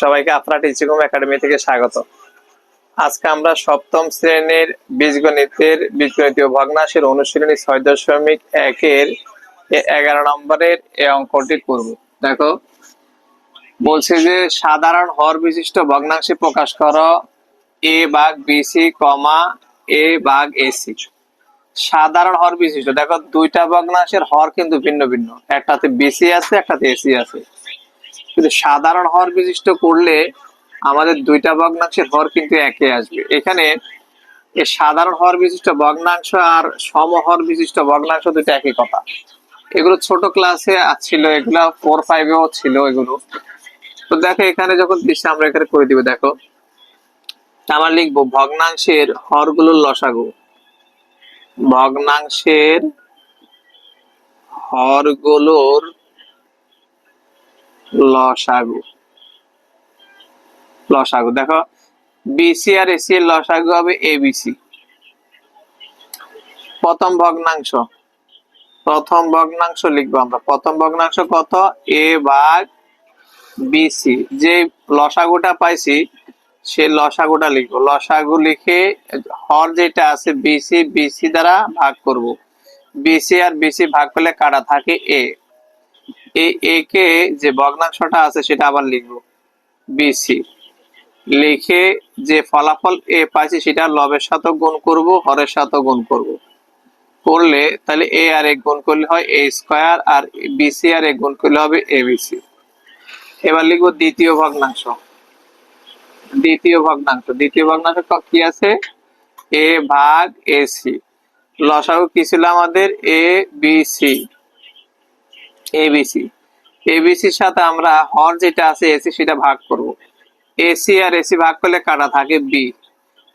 সবাইকে Afra teaching academy থেকে স্বাগত। আজকে আমরা সপ্তম শ্রেণির বীজগণিতের বীজগণিতীয় ভগ্নাংশের অনুশীলনী ছয় দশমিক একের এগারো নম্বরের এই অঙ্কটি করব। দেখো, বলছে যে সাধারণ হর বিশিষ্ট ভগ্নাংশে প্রকাশ করো এ ভাগ বিসি কমা এ ভাগ এসি সাধারণ হর বিশিষ্ট, দেখো, দুইটা ভগ্নাংশের হর কিন্তু ভিন্ন ভিন্ন। একটাতে বিসি আছে, একটাতে এসি আছে। কিন্তু সাধারণ হর বিশিষ্ট করলে আমাদের দুইটা ভগ্নাংশের হর কিন্তু একই আসবে। এখানে সাধারণ হর বিশিষ্ট ভগ্নাংশ আর সমহর বিশিষ্ট ভগ্নাংশ দুটো একই কথা। এগুলো ছোট ক্লাসে ছিল, এগুলা ফোর ফাইভেও ছিল এগুলো। তো দেখো এখানে যখন দিচ্ছে আমরা এখানে করে দিব, দেখো। আমরা লিখব, ভগ্নাংশের হরগুলোর লসাগু। ভগ্নাংশের হরগুলোর লসাগু লসাগু দেখো। বিসি আর এসি এর লসাগু হবে এবিসি প্রথম ভগ্নাংশ। প্রথম ভগ্নাংশ লিখব আমরা। প্রথম ভগ্নাংশ কত? এ ভাগ বিসি যে লসাগুটা পাইছি, সে লসাগুটা লিখব। লসাগু লিখে হর যেটা আছে বিসি বিসি দ্বারা ভাগ করব। বিসি আর বিসি ভাগ করলে কাটা থাকে? এ এই এ, কে যে ভগ্নাংশটা আছে সেটা আবার লিখব। বিসি লিখে যে ফলাফল এ পাইছি সেটা লবের সাথে গুণ করব, হরের সাথে গুণ করব। করলে তাহলে এ আর এক গুণ করলে হয় এ স্কয়ার আর বিসি আর এক গুণ করলে হবে এ বিসি এবার লিখব দ্বিতীয় ভগ্নাংশ। দ্বিতীয় ভগ্নাংশ। দ্বিতীয় ভগ্নাংশ ক- আছে? এ ভাগ এসি লসাগু কি ছিল আমাদের? A, B, C. এবিসি এবিসির সাথে আমরা হর যেটা আছে এসি সেটা ভাগ করব। এসি আর এসি ভাগ করলে কাটা থাকে বি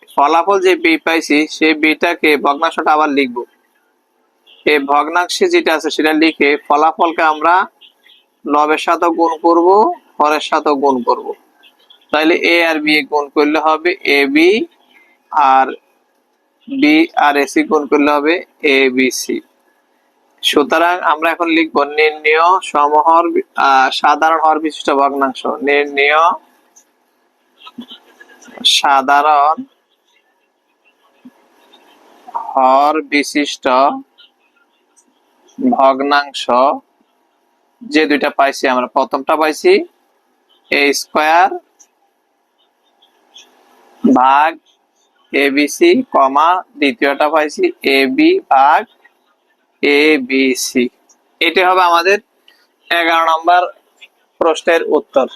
ফলাফল যে বি পাইছি, সেই বিটাকে ভগ্নাংশটা আবার লিখব। এই ভগ্নাংশে যেটা আছে সেটা লিখে ফলাফলকে আমরা নবের সাথে গুণ করব, হরের সাথে গুণ করব। তাহলে এ আর বি গুণ করলে হবে এ বি আর বি আর এসি গুণ করলে হবে এ বি সি সুতরাং আমরা এখন লিখব নির্ণয় সমহর সাধারণ হর বিশিষ্ট ভগ্নাংশ। নির্ণয় সাধারণ হর বিশিষ্ট ভগ্নাংশ যে দুইটা পাইছি আমরা। প্রথমটা পাইছি এ স্কোয়ার ভাগ এবিসি কমা দ্বিতীয়টা পাইছি এ বি ভাগ এ বি সি এটি হবে আমাদের এগারো নম্বর প্রশ্নের উত্তর।